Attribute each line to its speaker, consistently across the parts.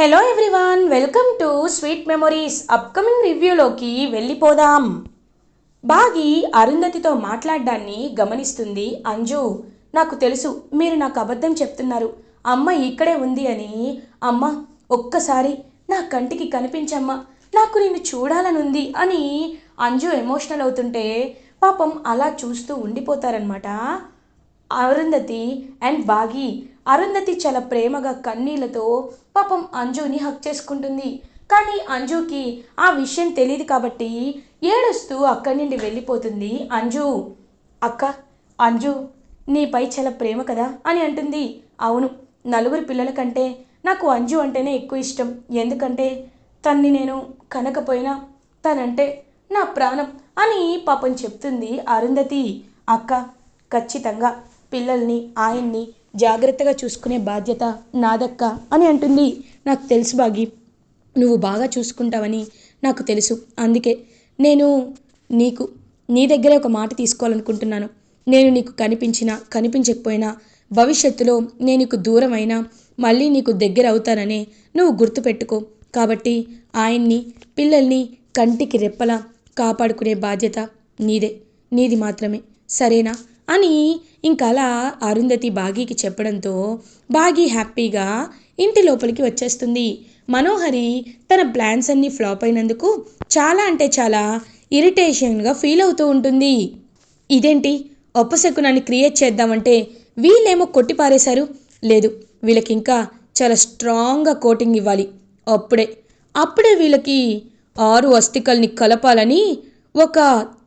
Speaker 1: Hello everyone welcome to sweet memories upcoming రివ్యూలోకి వెళ్ళిపోదాం. బాగి అరుంధతితో మాట్లాడడాన్ని గమనిస్తుంది అంజు. నాకు తెలుసు మీరు నాకు అబద్ధం చెప్తున్నారు. అమ్మ ఇక్కడే ఉంది అని. అమ్మ ఒక్కసారి నా కంటికి కనిపించమ్మా. నాకు నిన్ను చూడాలనుంది అని అంజు ఎమోషనల్ అవుతుంటే పాపం అలా చూస్తూ ఉండిపోతారనమాట అరుంధతి అండ్ బాగి అరుంధతి చాలా ప్రేమగా కన్నీళ్ళతో పాపం అంజుని హక్ చేసుకుంటుంది. కానీ అంజుకి ఆ విషయం తెలియదు కాబట్టి ఏడుస్తూ అక్కడి నుండి వెళ్ళిపోతుంది. అంజు అక్క అంజు నీపై చాలా ప్రేమ కదా అని అంటుంది. అవును నలుగురు పిల్లల కంటే నాకు అంజు అంటేనే ఎక్కువ ఇష్టం. ఎందుకంటే తన్ని నేను కనకపోయినా తనంటే నా ప్రాణం అని పాపం చెప్తుంది అరుంధతి. అక్క ఖచ్చితంగా పిల్లల్ని ఆయన్ని జాగ్రత్తగా చూసుకునే బాధ్యత నాదక్క అని అంటుంది. నాకు తెలుసు బాగి నువ్వు బాగా చూసుకుంటావని నాకు తెలుసు. అందుకే నేను నీకు నీ దగ్గరే ఒక మాట తీసుకోవాలనుకుంటున్నాను. నేను నీకు కనిపించినా కనిపించకపోయినా భవిష్యత్తులో నేను నీకు దూరమైనా మళ్ళీ నీకు దగ్గర అవుతాననే నువ్వు గుర్తుపెట్టుకో కాబట్టి ఆయన్ని పిల్లల్ని కంటికి రెప్పలా కాపాడుకునే బాధ్యత నీదే. నీది మాత్రమే. సరేనా? అని ఇంకలా అరుంధతి బాగీకి చెప్పడంతో బాగీ హ్యాపీగా ఇంటి లోపలికి వచ్చేస్తుంది. మనోహరి తన ప్లాన్స్ అన్నీ ఫ్లాప్ అయినందుకు చాలా అంటే చాలా ఇరిటేషన్గా ఫీల్ అవుతూ ఉంటుంది. ఇదేంటి? ఒప్పశకునాన్ని క్రియేట్ చేద్దామంటే వీళ్ళేమో కొట్టి పారేశారు. లేదు వీళ్ళకి ఇంకా చాలా స్ట్రాంగ్గా కోటింగ్ ఇవ్వాలి. అప్పుడే అప్పుడే వీళ్ళకి ఆరు అస్థికల్ని కలపాలని ఒక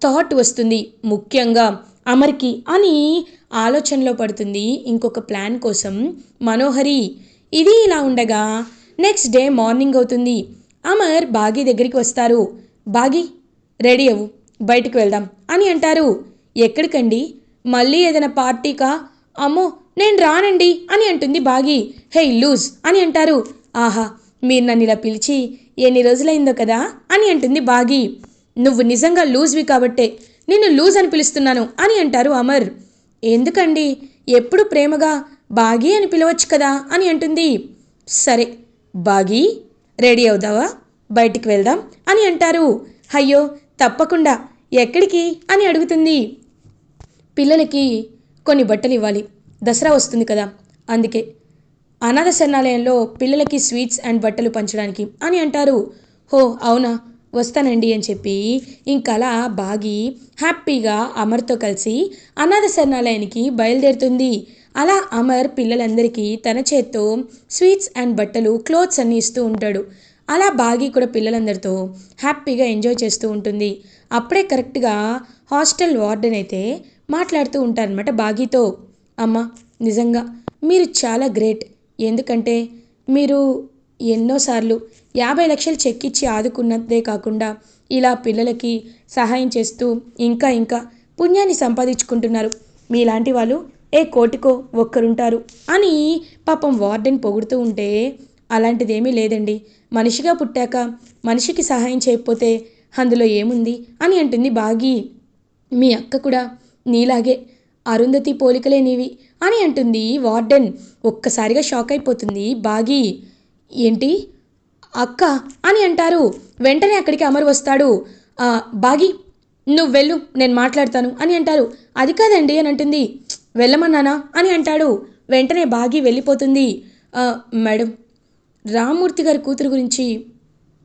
Speaker 1: థాట్ వస్తుంది. ముఖ్యంగా అమర్కి అని ఆలోచనలో పడుతుంది ఇంకొక ప్లాన్ కోసం మనోహరి. ఇది ఇలా ఉండగా నెక్స్ట్ డే మార్నింగ్ అవుతుంది. అమర్ బాగి దగ్గరికి వస్తారు. బాగి రెడీ అవ్వు బయటికి వెళ్దాం అని అంటారు. ఎక్కడికండి? మళ్ళీ ఏదైనా పార్టీకా? అమ్మో నేను రానండి అని అంటుంది బాగి. హే లూజ్ అని అంటారు. ఆహా మీరు నన్ను ఇలా పిలిచి ఎన్ని రోజులైందో కదా అని అంటుంది బాగి. నువ్వు నిజంగా లూజ్వి కాబట్టే. నిన్ను లూజ్ అని పిలుస్తున్నాను అని అంటారు అమర్. ఎందుకండి? ఎప్పుడు ప్రేమగా బాగీ అని పిలవచ్చు కదా అని అంటుంది. సరే బాగీ రెడీ అవుదావా బయటికి వెళ్దాం అని అంటారు. అయ్యో తప్పకుండా. ఎక్కడికి? అని అడుగుతుంది. పిల్లలకి కొన్ని బట్టలు ఇవ్వాలి. దసరా వస్తుంది కదా. అందుకే అనాథ శరణాలయంలో పిల్లలకి స్వీట్స్ అండ్ బట్టలు పంచడానికి అని అంటారు. హో అవునా? వస్తానండి అని చెప్పి ఇంకలా బాగి హ్యాపీగా అమర్తో కలిసి అనాథ శరణాలయానికి బయలుదేరుతుంది. అలా అమర్ పిల్లలందరికీ తన చేత్తో స్వీట్స్ అండ్ బట్టలు క్లోత్స్ అన్ని ఇస్తూ ఉంటాడు. అలా బాగి కూడా పిల్లలందరితో హ్యాపీగా ఎంజాయ్ చేస్తూ ఉంటుంది. అప్పుడే కరెక్ట్గా హాస్టల్ వార్డెన్ అయితే మాట్లాడుతూ ఉంటారనమాట బాగీతో. అమ్మ నిజంగా మీరు చాలా గ్రేట్. ఎందుకంటే మీరు ఎన్నోసార్లు యాభై లక్షలు చెక్ ఇచ్చి ఆదుకున్నదే కాకుండా ఇలా పిల్లలకి సహాయం చేస్తూ ఇంకా ఇంకా పుణ్యాన్ని సంపాదించుకుంటున్నారు. మీలాంటి వాళ్ళు ఏ కోటికో ఒక్కరుంటారు అని పాపం వార్డెన్ పొగుడుతూ ఉంటే అలాంటిదేమీ లేదండి. మనిషిగా పుట్టాక మనిషికి సహాయం చేయకపోతే అందులో ఏముంది అని అంటుంది బాగి. మీ అక్క కూడా నీలాగే అరుంధతి పోలికలే నీవి అని అంటుంది వార్డెన్. ఒక్కసారిగా షాక్ అయిపోతుంది బాగి. ఏంటి? అక్క అని అంటారు. వెంటనే అక్కడికి అమర్ వస్తాడు. బాగి నువ్వు వెళ్ళు నేను మాట్లాడతాను అని అంటారు. అది కాదండి అని అంటుంది. వెళ్ళమన్నానా అని అంటాడు. వెంటనే బాగి వెళ్ళిపోతుంది. మేడం రామ్మూర్తి గారి కూతురు గురించి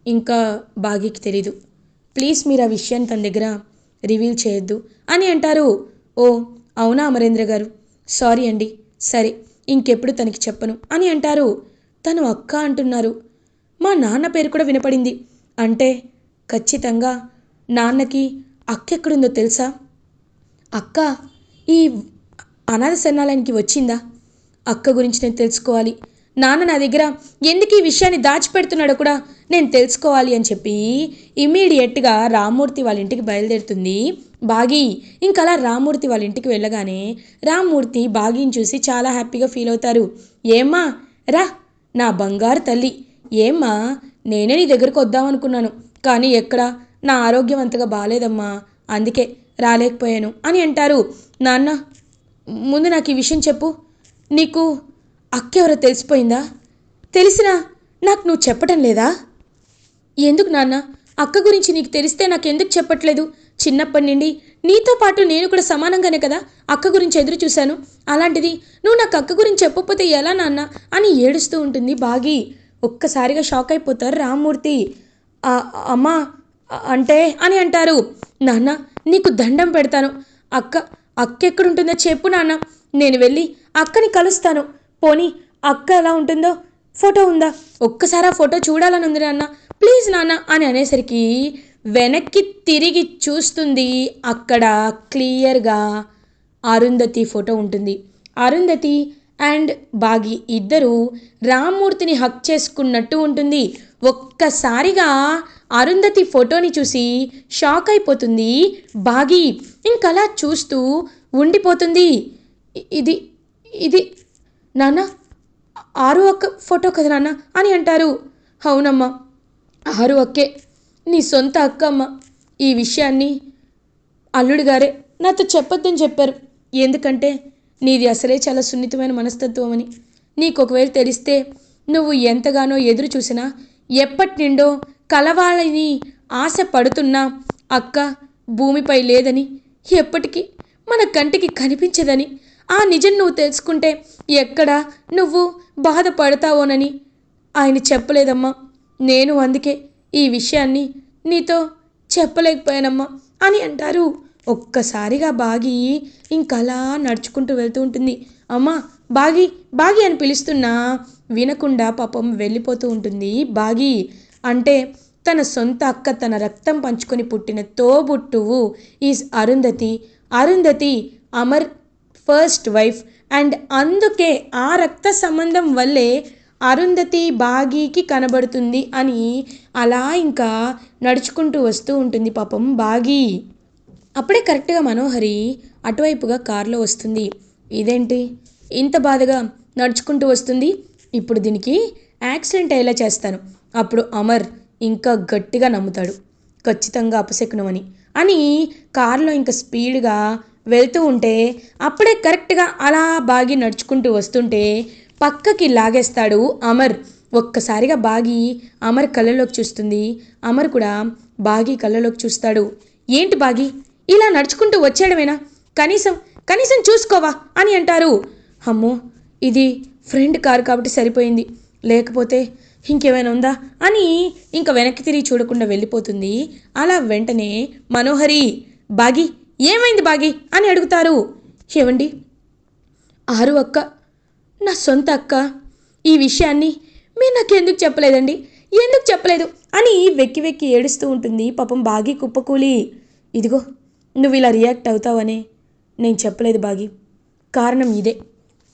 Speaker 1: ఇంకా బాగీకి తెలీదు. ప్లీజ్ మీరు ఆ విషయాన్ని తన దగ్గర రివీల్ చేయొద్దు అని అంటారు. ఓ అవునా అమరేంద్ర గారు? సారీ అండి సరే ఇంకెప్పుడు తనకి చెప్పను అని అంటారు. తను అక్క అంటున్నారు. మా నాన్న పేరు కూడా వినపడింది. అంటే ఖచ్చితంగా నాన్నకి అక్క ఎక్కడుందో తెలుసా? అక్క ఈ అనాథ శరణాలయానికి వచ్చిందా? అక్క గురించి నేను తెలుసుకోవాలి. నాన్న నా దగ్గర ఎందుకు ఈ విషయాన్ని దాచిపెడుతున్నాడో కూడా నేను తెలుసుకోవాలి అని చెప్పి ఇమీడియట్గా రామ్మూర్తి వాళ్ళ ఇంటికి బయలుదేరుతుంది. బాగి ఇంకా అలా రామ్మూర్తి వాళ్ళ ఇంటికి వెళ్ళగానే రామ్మూర్తి బాగిని చూసి చాలా హ్యాపీగా ఫీల్ అవుతారు. ఏమ్మా రా నా బంగారు తల్లి. ఏమ్మా నేనే నీ దగ్గరకు వద్దామనుకున్నాను. కానీ ఎక్కడ? నా ఆరోగ్యం అంతగా బాగాలేదమ్మా అందుకే రాలేకపోయాను అని అంటారు. నాన్న ముందు నాకు ఈ విషయం చెప్పు. నీకు అక్క ఎవరో తెలిసిపోయిందా? తెలిసినా నాకు నువ్వు చెప్పటం లేదా? ఎందుకు నాన్న? అక్క గురించి నీకు తెలిస్తే నాకెందుకు చెప్పట్లేదు? చిన్నప్పటి నుండి నీతో పాటు నేను కూడా సమానంగానే కదా అక్క గురించి ఎదురు చూశాను. అలాంటిది నువ్వు నాకు అక్క గురించి చెప్పకపోతే ఎలా నాన్న? అని ఏడుస్తూ ఉంటుంది బాగి. ఒక్కసారిగా షాక్ అయిపోతారు రామ్మూర్తి. అమ్మా అంటే అని అంటారు. నాన్న నీకు దండం పెడతాను. అక్క అక్క ఎక్కడుంటుందో చెప్పు నాన్న. నేను వెళ్ళి అక్కని కలుస్తాను. పోనీ అక్క ఎలా ఉంటుందో ఫోటో ఉందా? ఒక్కసారి ఆ ఫోటో చూడాలని ఉంది నాన్న. ప్లీజ్ నాన్న అని అనేసరికి వెనక్కి తిరిగి చూస్తుంది అక్కడ క్లియర్గా అరుంధతి ఫోటో ఉంటుంది. అరుంధతి అండ్ బాగి ఇద్దరు రామ్మూర్తిని హక్ చేసుకున్నట్టు ఉంటుంది. ఒక్కసారిగా అరుంధతి ఫోటోని చూసి షాక్ అయిపోతుంది. బాగి ఇంకలా చూస్తూ ఉండిపోతుంది. ఇది ఇది నాన్న ఆరు ఒక్క ఫోటో కదా నాన్న అని అంటారు. అవునమ్మా ఆరు అక్కే నీ సొంత అక్క అమ్మ ఈ విషయాన్ని అల్లుడు గారే నాతో చెప్పొద్దని చెప్పారు. ఎందుకంటే నీది అసలే చాలా సున్నితమైన మనస్తత్వం అని నీకు ఒకవేళ తెలిస్తే నువ్వు ఎంతగానో ఎదురు చూసినా ఎప్పటి నిండో కలవాలని ఆశ పడుతున్నా అక్క భూమిపై లేదని ఎప్పటికీ మన కంటికి కనిపించదని. ఆ నిజం నువ్వు తెలుసుకుంటే ఎక్కడ నువ్వు బాధపడతావోనని ఆయన చెప్పలేదమ్మా. నేను అందుకే ఈ విషయాన్ని నీతో చెప్పలేకపోయానమ్మా అని అంటారు. ఒక్కసారిగా బాగి ఇంకలా నడుచుకుంటూ వెళ్తూ ఉంటుంది. అమ్మా బాగి బాగి అని పిలుస్తున్నా వినకుండా పాపం వెళ్ళిపోతూ ఉంటుంది. బాగి అంటే తన సొంత అక్క తన రక్తం పంచుకొని పుట్టిన తోబుట్టువు is Arundhati. Arundhati Amar first wife. And అందుకే ఆ రక్త సంబంధం వల్లే అరుంధతి బాగీకి కనబడుతుంది అని అలా ఇంకా నడుచుకుంటూ వస్తూ ఉంటుంది పాపం బాగి. అప్పుడే కరెక్ట్గా మనోహరి అటువైపుగా కారులో వస్తుంది. ఇదేంటి? ఇంత బాధగా నడుచుకుంటూ వస్తుంది. ఇప్పుడు దీనికి యాక్సిడెంట్ అయ్యేలా చేస్తాను. అప్పుడు అమర్ ఇంకా గట్టిగా నమ్ముతాడు. ఖచ్చితంగా అపశకునమని. అని కారులో ఇంకా స్పీడ్గా వెళ్తూ ఉంటే అప్పుడే కరెక్ట్గా అలా బాగి నడుచుకుంటూ వస్తుంటే పక్కకి లాగేస్తాడు అమర్. ఒక్కసారిగా బాగి అమర్ కళ్ళలోకి చూస్తుంది. అమర్ కూడా బాగి కళ్ళలోకి చూస్తాడు. ఏంటి బాగి? ఇలా నడుచుకుంటూ వచ్చేయడమేనా కనీసం కనీసం చూసుకోవా అని అంటారు. అమ్మో ఇది ఫ్రెండ్ కారు కాబట్టి సరిపోయింది. లేకపోతే ఇంకేమైనా ఉందా? అని ఇంకా వెనక్కి తిరిగి చూడకుండా వెళ్ళిపోతుంది. అలా వెంటనే మనోహరి బాగి ఏమైంది బాగి? అని అడుగుతారు. ఏమండి ఆరు అక్క నా సొంత అక్క. ఈ విషయాన్ని మీరు నాకు ఎందుకు చెప్పలేదండి? ఎందుకు చెప్పలేదు? అని వెక్కి వెక్కి ఏడుస్తూ ఉంటుంది పాపం బాగి కుప్పకూలి. ఇదిగో నువ్వు ఇలా రియాక్ట్ అవుతావనే నేను చెప్పలేదు బాగి. కారణం ఇదే.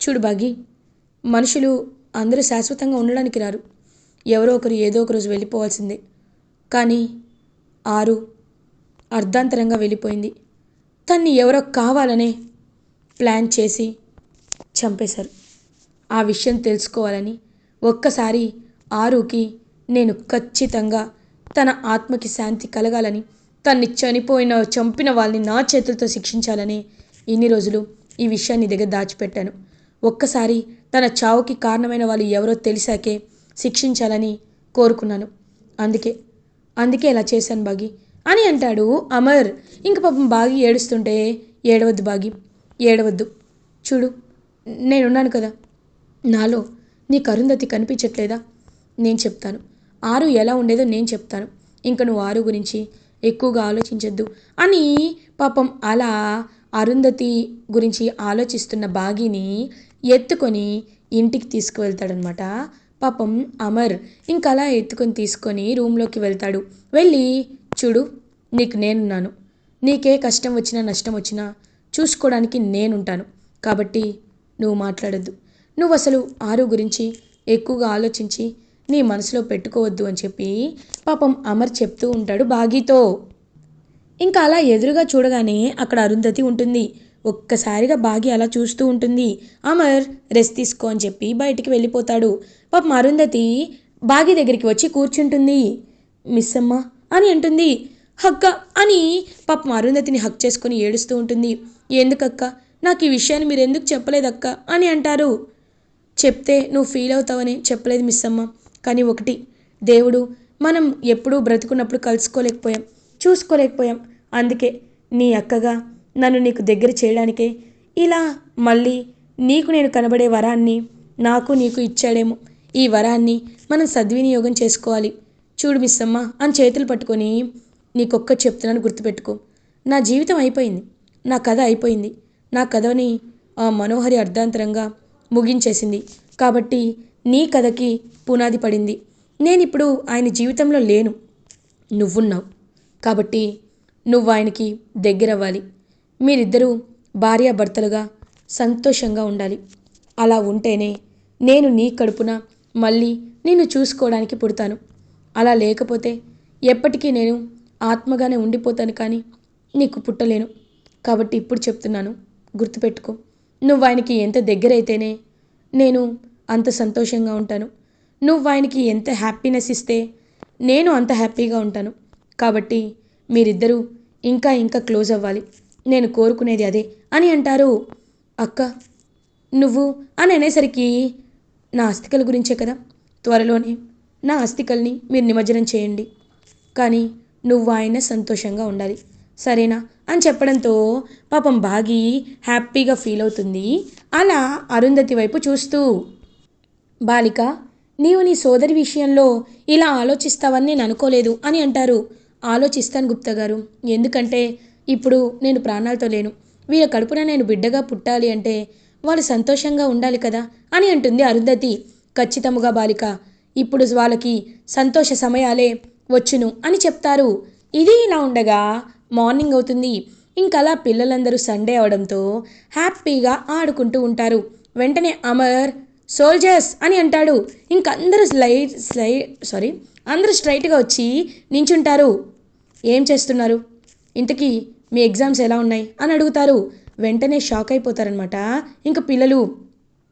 Speaker 1: చూడు బాగి మనుషులు అందరూ శాశ్వతంగా ఉండడానికి రారు. ఎవరో ఒకరు ఏదో ఒక రోజు వెళ్ళిపోవాల్సిందే. కానీ ఆరు అర్ధాంతరంగా వెళ్ళిపోయింది. తన్ని ఎవరో కావాలనే ప్లాన్ చేసి చంపేశారు. ఆ విషయం తెలుసుకోవాలని ఒక్కసారి ఆరుకి నేను ఖచ్చితంగా తన ఆత్మకి శాంతి కలగాలని తన్ని చనిపోయిన చంపిన వాళ్ళని నా చేతులతో శిక్షించాలని ఇన్ని రోజులు ఈ విషయాన్ని దగ్గర దాచిపెట్టాను. ఒక్కసారి తన చావుకి కారణమైన వాళ్ళు ఎవరో తెలిసాకే శిక్షించాలని కోరుకున్నాను. అందుకే అందుకే ఇలా చేశాను బాగి. అని అంటాడు అమర్. ఇంక పాపం బాగి ఏడుస్తుంటే ఏడవద్దు బాగి ఏడవద్దు. చూడు నేనున్నాను కదా. నాలో నీకు అరుంధతి కనిపించట్లేదా? నేను చెప్తాను. ఆరు ఎలా ఉండేదో నేను చెప్తాను. ఇంక నువ్వు ఆరు గురించి ఎక్కువగా ఆలోచించొద్దు. అని పాపం అలా అరుంధతి గురించి ఆలోచిస్తున్న బాగిని ఎత్తుకొని ఇంటికి తీసుకువెళ్తాడనమాట. పాపం అమర్ ఇంకా అలా ఎత్తుకొని తీసుకొని రూమ్లోకి వెళ్తాడు. వెళ్ళి చూడు నీకు నేనున్నాను. నీకే కష్టం వచ్చినా నష్టం వచ్చినా చూసుకోవడానికి నేనుంటాను. కాబట్టి నువ్వు మాట్లాడొద్దు. నువ్వు అసలు ఆరు గురించి ఎక్కువగా ఆలోచించి నీ మనసులో పెట్టుకోవద్దు అని చెప్పి పాపం అమర్ చెప్తూ ఉంటాడు బాగీతో. ఇంకా అలా ఎదురుగా చూడగానే అక్కడ అరుంధతి ఉంటుంది. ఒక్కసారిగా బాగి అలా చూస్తూ ఉంటుంది. అమర్ రెస్ట్ తీసుకో అని చెప్పి బయటికి వెళ్ళిపోతాడు. పాపం అరుంధతి బాగి దగ్గరికి వచ్చి కూర్చుంటుంది. మిస్ అమ్మ అని అంటుంది. హక్క అని పాపం అరుంధతిని హక్ చేసుకొని ఏడుస్తూ ఉంటుంది. ఎందుకక్క? నాకు ఈ విషయాన్ని మీరు ఎందుకు చెప్పలేదక్క? అని అంటారు. చెప్తే నువ్వు ఫీల్ అవుతావని చెప్పలేదు మిస్ అమ్మ. కానీ ఒకటి దేవుడు మనం ఎప్పుడూ బ్రతుకున్నప్పుడు కలుసుకోలేకపోయాం చూసుకోలేకపోయాం. అందుకే నీ అక్కగా నన్ను నీకు దగ్గర చేయడానికే ఇలా మళ్ళీ నీకు నేను కనబడే వరాన్ని నాకు నీకు ఇచ్చాడేమో. ఈ వరాన్ని మనం సద్వినియోగం చేసుకోవాలి. చూడు మిస్సమ్మ అని చేతులు పట్టుకొని నీకొక్క చెప్తున్నాను గుర్తుపెట్టుకో. నా జీవితం అయిపోయింది నా కథ అయిపోయింది. నా కథని ఆ మనోహరి అర్ధాంతరంగా ముగించేసింది. కాబట్టి నీ కథకి పునాది పడింది. నేనిప్పుడు ఆయన జీవితంలో లేను. నువ్వున్నావు. కాబట్టి నువ్వు ఆయనకి దగ్గరవ్వాలి. మీరిద్దరూ భార్యాభర్తలుగా సంతోషంగా ఉండాలి. అలా ఉంటేనే నేను నీ కడుపున మళ్ళీ నిన్ను చూసుకోవడానికి పుడతాను. అలా లేకపోతే ఎప్పటికీ నేను ఆత్మగానే ఉండిపోతాను కానీ నీకు పుట్టలేను. కాబట్టి ఇప్పుడు చెప్తున్నాను గుర్తుపెట్టుకో. నువ్వు ఆయనకి ఎంత దగ్గరైతేనే నేను అంత సంతోషంగా ఉంటాను. నువ్వు ఆయనకి ఎంత హ్యాపీనెస్ ఇస్తే నేను అంత హ్యాపీగా ఉంటాను. కాబట్టి మీరిద్దరూ ఇంకా ఇంకా క్లోజ్ అవ్వాలి. నేను కోరుకునేది అదే అని అంటారు అక్క. నువ్వు అని అనేసరికి నా అస్థికల గురించే కదా? త్వరలోనే నా అస్థికల్ని మీరు నిమజ్జనం చేయండి. కానీ నువ్వు ఆయన సంతోషంగా ఉండాలి. సరేనా? అని చెప్పడంతో పాపం బాగి హ్యాపీగా ఫీల్ అవుతుంది. అలా అరుంధతి వైపు చూస్తూ బాలిక నీవు నీ సోదరి విషయంలో ఇలా ఆలోచిస్తావని నేను అనుకోలేదు అని అంటారు ఆలోచిస్తాను గుప్తా గారు. ఎందుకంటే ఇప్పుడు నేను ప్రాణాలతో లేను. వీళ్ళ కడుపున నేను బిడ్డగా పుట్టాలి అంటే వాళ్ళు సంతోషంగా ఉండాలి కదా అని అంటుంది అరుంధతి. ఖచ్చితముగా బాలిక ఇప్పుడు వాళ్ళకి సంతోష సమయాలే వచ్చును అని చెప్తారు. ఇది ఇలా ఉండగా మార్నింగ్ అవుతుంది. ఇంకలా పిల్లలందరూ సండే అవడంతో హ్యాపీగా ఆడుకుంటూ ఉంటారు. వెంటనే అమర్ సోల్జర్స్ అని అంటాడు. ఇంక అందరూ స్లైడ్ సారీ అందరూ స్ట్రైట్గా వచ్చి నించుంటారు. ఏం చేస్తున్నారు? ఇంతకీ మీ ఎగ్జామ్స్ ఎలా ఉన్నాయి? అని అడుగుతారు. వెంటనే షాక్ అయిపోతారనమాట ఇంక పిల్లలు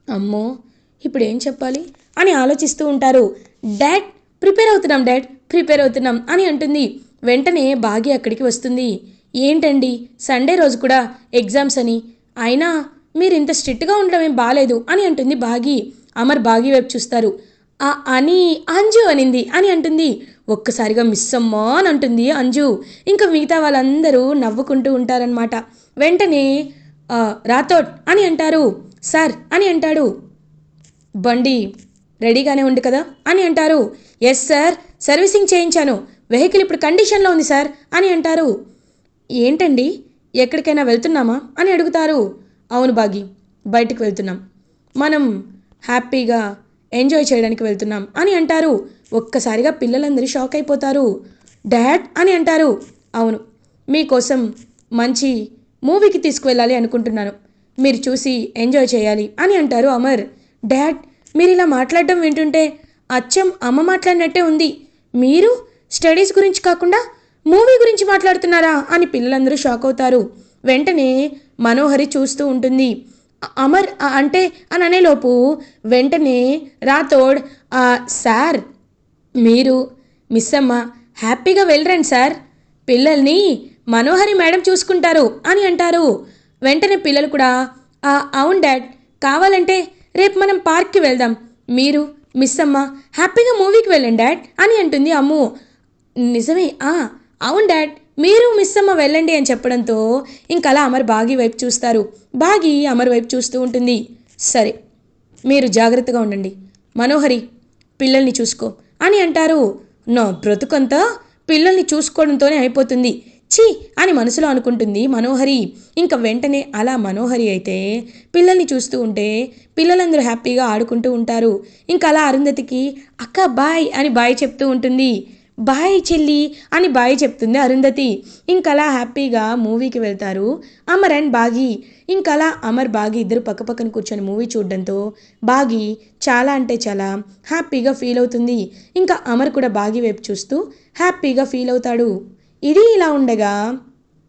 Speaker 1: అమ్మో ఇప్పుడు ఏం చెప్పాలి? అని ఆలోచిస్తూ ఉంటారు. డాడ్ ప్రిపేర్ అవుతున్నాం డాడ్ ప్రిపేర్ అవుతున్నాం అని అంటుంది. వెంటనే భాగ్య అక్కడికి వస్తుంది. ఏంటండి? సండే రోజు కూడా ఎగ్జామ్స్ అని. అయినా మీరు ఇంత స్ట్రిక్ట్గా ఉండడం ఏం బాగాలేదు అని అంటుంది బాగి. అమర్ బాగి వైపు చూస్తారు. ఆ అని అంజు అనింది. అని అంటుంది. ఒక్కసారిగా మిస్ అమ్మా అని అంటుంది అంజు. ఇంకా మిగతా వాళ్ళందరూ నవ్వుకుంటూ ఉంటారనమాట వెంటనే రాథోడ్ అని అంటారు. సార్ అని అంటాడు. బండి రెడీగానే ఉంది కదా అని అంటారు. ఎస్ సార్ సర్వీసింగ్ చేయించాను. వెహికల్ ఇప్పుడు కండిషన్లో ఉంది సార్ అని అంటారు. ఏంటండి? ఎక్కడికైనా వెళ్తున్నామా? అని అడుగుతారు. అవును బాగి బయటికి వెళ్తున్నాం. మనం హ్యాపీగా ఎంజాయ్ చేయడానికి వెళ్తున్నాం అని అంటారు. ఒక్కసారిగా పిల్లలందరూ షాక్ అయిపోతారు. డాడ్ అని అంటారు. అవును మీకోసం మంచి మూవీకి తీసుకువెళ్ళాలి అనుకుంటున్నాను. మీరు చూసి ఎంజాయ్ చేయాలి అని అంటారు అమర్. డాడ్ మీరు ఇలా మాట్లాడడం వింటుంటే అచ్చం అమ్మ మాట్లాడినట్టే ఉంది. మీరు స్టడీస్ గురించి కాకుండా మూవీ గురించి మాట్లాడుతున్నారా అని పిల్లలందరూ షాక్ అవుతారు. వెంటనే మనోహరి చూస్తూ ఉంటుంది. అమర్ అంటే అని అనేలోపు వెంటనే రాథోడ్ సార్ మీరు మిస్ అమ్మ హ్యాపీగా వెళ్ళరండి సార్. పిల్లల్ని మనోహరి మేడం చూసుకుంటారు అని అంటారు. వెంటనే పిల్లలు కూడా అవును డాడ్ కావాలంటే రేపు మనం పార్క్కి వెళ్దాం. మీరు మిస్ అమ్మ హ్యాపీగా మూవీకి వెళ్ళండి డాడ్ అని అంటుంది అమ్ము. నిజమే ఆ అవును డాడ్ మీరు మిస్ అమ్మ వెళ్ళండి అని చెప్పడంతో ఇంకలా అమర్ బాగి వైపు చూస్తారు. బాగి అమర్ వైపు చూస్తూ ఉంటుంది. సరే మీరు జాగ్రత్తగా ఉండండి. మనోహరి పిల్లల్ని చూసుకో అని అంటారు. నా బ్రతుకంతా పిల్లల్ని చూసుకోవడంతోనే అయిపోతుంది. ఛీ అని మనసులో అనుకుంటుంది మనోహరి. ఇంకా వెంటనే అలా మనోహరి అయితే పిల్లల్ని చూస్తూ ఉంటే పిల్లలందరూ హ్యాపీగా ఆడుకుంటూ ఉంటారు. ఇంకా అలా అరుంధతికి అక్క బాయ్ అని బాయ్ చెప్తూ ఉంటుంది. బాయ్ చెల్లి అని బాయ్ చెప్తుంది అరుంధతి. ఇంకలా హ్యాపీగా మూవీకి వెళ్తారు అమర్ అండ్ బాగి. ఇంకలా అమర్ బాగి ఇద్దరు పక్కపక్కన కూర్చొని మూవీ చూడడంతో బాగి చాలా అంటే చాలా హ్యాపీగా ఫీల్ అవుతుంది. ఇంకా అమర్ కూడా బాగి వైపు చూస్తూ హ్యాపీగా ఫీల్ అవుతాడు. ఇది ఇలా ఉండగా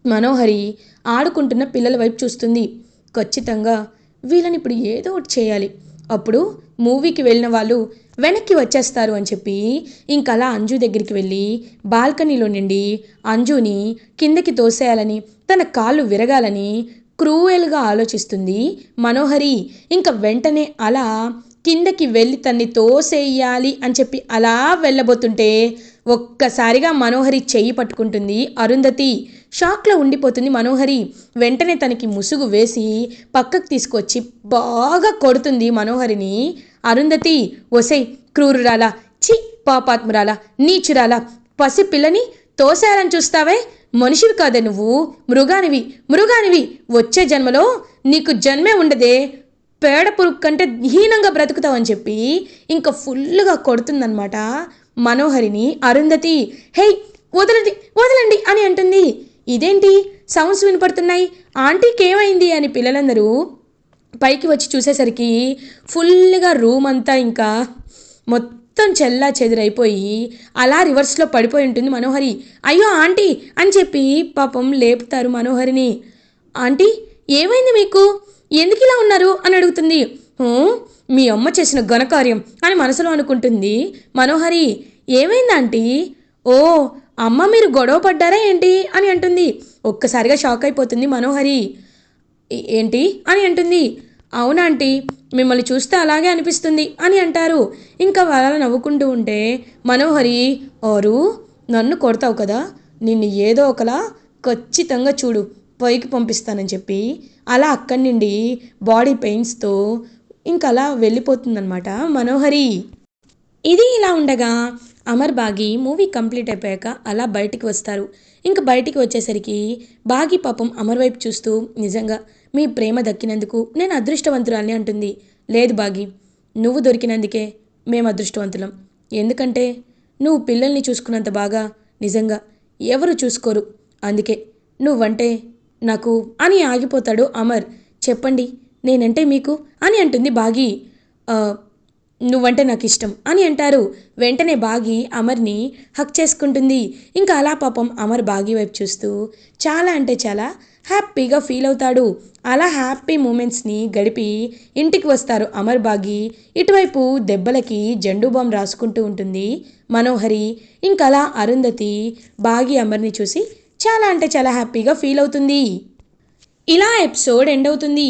Speaker 1: మనోహరి ఆడుకుంటున్న పిల్లల వైపు చూస్తుంది. ఖచ్చితంగా వీళ్ళని ఇప్పుడు ఏదో ఒకటి చేయాలి. అప్పుడు మూవీకి వెళ్ళిన వాళ్ళు వెనక్కి వచ్చేస్తారు అని చెప్పి ఇంకలా అంజు దగ్గరికి వెళ్ళి బాల్కనీలో నుండి అంజుని కిందకి తోసేయాలని తన కాళ్ళు విరగాలని క్రూయల్గా ఆలోచిస్తుంది మనోహరి. ఇంకా వెంటనే అలా కిందకి వెళ్ళి తన్ని తోసేయాలి అని చెప్పి అలా వెళ్ళబోతుంటే ఒక్కసారిగా మనోహరి చెయ్యి పట్టుకుంటుంది అరుంధతి. షాక్లో ఉండిపోతుంది మనోహరి. వెంటనే తనకి ముసుగు వేసి పక్కకు తీసుకొచ్చి బాగా కొడుతుంది మనోహరిని. అరుంధతి ఒసై క్రూరురాలా చి పాపాత్మురాలా నీచురాలా పసి పిల్లని చూస్తావే? మనిషివి కాదే నువ్వు. మృగానివి మృగానివి వచ్చే జన్మలో నీకు జన్మే ఉండదే. పేడ పురుగు కంటే హీనంగా బ్రతుకుతావని చెప్పి ఇంకా ఫుల్గా కొడుతుందనమాట మనోహరిని అరుంధతి. హే వదలండి వదలండి అని అంటుంది. ఇదేంటి? సౌండ్స్ వినపడుతున్నాయి. ఆంటీకి ఏమైంది అని పిల్లలందరూ పైకి వచ్చి చూసేసరికి ఫుల్గా రూమ్ అంతా ఇంకా మొత్తం చెల్లా చెదిరైపోయి అలా రివర్స్లో పడిపోయి ఉంటుంది మనోహరి. అయ్యో ఆంటీ అని చెప్పి పాపం లేపుతారు మనోహరిని. ఆంటీ ఏమైంది మీకు? ఎందుకు ఇలా ఉన్నారు అని అడుగుతుంది. మీ అమ్మ చేసిన ఘనకార్యం అని మనసులో అనుకుంటుంది మనోహరి. ఏమైంది ఆంటీ? ఓ అమ్మ మీరు గొడవ పడ్డారా ఏంటి అని అంటుంది. ఒక్కసారిగా షాక్ అయిపోతుంది మనోహరి. ఏంటి? అని అంటుంది. అవునా ఆంటీ మిమ్మల్ని చూస్తే అలాగే అనిపిస్తుంది అని అంటారు. ఇంకా వాళ్ళ నవ్వుకుంటూ ఉంటే మనోహరి ఓరు నన్ను కొడతావు కదా నిన్ను ఏదో ఒకలా ఖచ్చితంగా చూడు పైకి పంపిస్తానని చెప్పి అలా అక్కడి నుండి బాడీ పెయిన్స్తో ఇంకా అలా వెళ్ళిపోతుందన్నమాట మనోహరి. ఇది ఇలా ఉండగా అమర్ బాగి మూవీ కంప్లీట్ అయిపోయాక అలా బయటికి వస్తారు. ఇంక బయటికి వచ్చేసరికి బాగి పాపం అమర్ వైపు చూస్తూ నిజంగా మీ ప్రేమ దక్కినందుకు నేను అదృష్టవంతురాల్ని అంటుంది. లేదు బాగి నువ్వు దొరికినందుకే మేము అదృష్టవంతులం. ఎందుకంటే నువ్వు పిల్లల్ని చూసుకున్నంత బాగా నిజంగా ఎవరు చూసుకోరు. అందుకే నువ్వంటే నాకు అని ఆగిపోతాడు అమర్. చెప్పండి నేనంటే మీకు అని అంటుంది బాగి. నువ్వంటే నాకు ఇష్టం అని అంటారు. వెంటనే బాగి అమర్ని హక్ చేసుకుంటుంది. ఇంకా అలా పాపం అమర్ బాగి వైపు చూస్తూ చాలా అంటే చాలా హ్యాపీగా ఫీల్ అవుతాడు. అలా హ్యాపీ మూమెంట్స్ని గడిపి ఇంటికి వస్తారు అమర్ బాగి. ఇటువైపు దెబ్బలకి జెండు బామ్ రాసుకుంటూ ఉంటుంది మనోహరి. ఇంకలా అలా అరుంధతి బాగి అమర్ని చూసి చాలా అంటే చాలా హ్యాపీగా ఫీల్ అవుతుంది. ఇలా ఎపిసోడ్ ఎండ్ అవుతుంది.